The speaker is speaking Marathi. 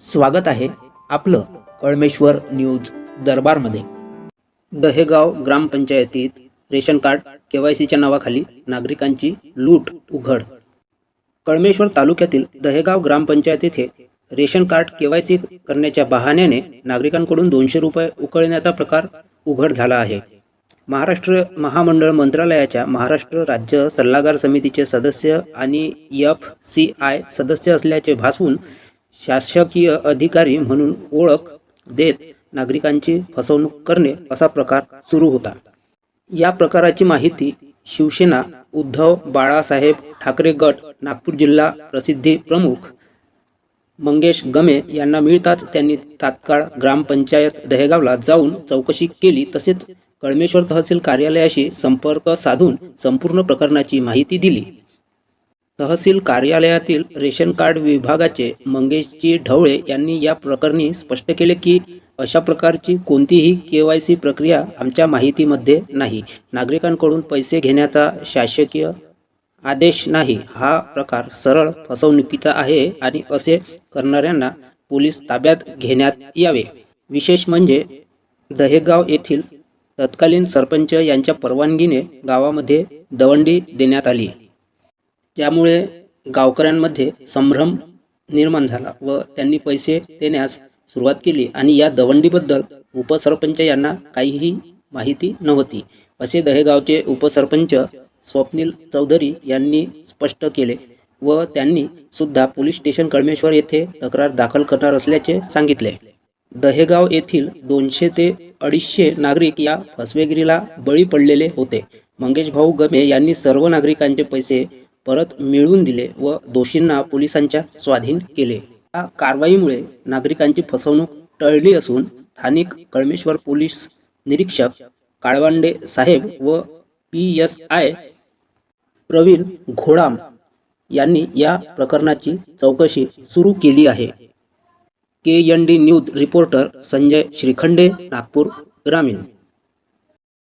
स्वागत आहे आपलं कळमेश्वर न्यूज दरबारमध्ये. दहेगाव ग्रामपंचायतीत रेशन कार्ड केवायसीच्या नावाखाली नागरिकांची लूट उघड. कळमेश्वर तालुक्यातील दहेगाव ग्रामपंचायत येथे रेशन कार्ड केवायसी करण्याच्या बहाण्याने नागरिकांकडून दोनशे रुपये उकळण्याचा प्रकार उघड झाला आहे. महाराष्ट्र महामंडळ मंत्रालयाच्या महाराष्ट्र राज्य सल्लागार समितीचे सदस्य आणि एफ सी आय सदस्य असल्याचे भासवून शासकीय अधिकारी म्हणून ओळख देत नागरिकांची फसवणूक करणे असा प्रकार सुरू होता. या प्रकाराची माहिती शिवसेना उद्धव बाळासाहेब ठाकरे गट नागपूर जिल्हा प्रसिद्धी प्रमुख मंगेश गमे यांना मिळताच त्यांनी तात्काळ ग्रामपंचायत दहेगावला जाऊन चौकशी केली. तसेच कळमेश्वर तहसील कार्यालयाशी संपर्क साधून संपूर्ण प्रकरणाची माहिती दिली. तहसील कार्यालयातील रेशन कार्ड विभागाचे मंगेशजी ढवळे यांनी या प्रकरणी स्पष्ट केले की अशा प्रकारची कोणतीही के वाय सी प्रक्रिया आमच्या माहितीमध्ये नाही. नागरिकांकडून पैसे घेण्याचा शासकीय आदेश नाही. हा प्रकार सरळ फसवणुकीचा आहे आणि असे करणाऱ्यांना पोलीस ताब्यात घेण्यात यावे. विशेष म्हणजे दहेगाव येथील तत्कालीन सरपंच यांच्या परवानगीने गावामध्ये दवंडी देण्यात आली. त्यामुळे गावकऱ्यांमध्ये संभ्रम निर्माण झाला व त्यांनी पैसे देण्यास सुरुवात केली आणि या दवंडीबद्दल उपसरपंच यांना काहीही माहिती नव्हती. असे दहेगावचे उपसरपंच स्वप्नील चौधरी यांनी स्पष्ट केले व त्यांनी सुद्धा पोलीस स्टेशन कळमेश्वर येथे तक्रार दाखल करणार असल्याचे सांगितले. दहेगाव येथील दोनशे ते अडीचशे नागरिक या फसवेगिरीला बळी पडलेले होते. मंगेश भाऊ गमे यांनी सर्व नागरिकांचे पैसे परत मिळवून दिले व दोषींना पोलिसांच्या स्वाधीन केले. या कारवाईमुळे नागरिकांची फसवणूक टळली असून स्थानिक कळमेश्वर पोलीस निरीक्षक काळवांडे साहेब व P S I Pravin Ghodam यांनी या प्रकरणाची चौकशी सुरू केली आहे. K N D news reporter Sanjay Shrikhande Nagpur ग्रामीण.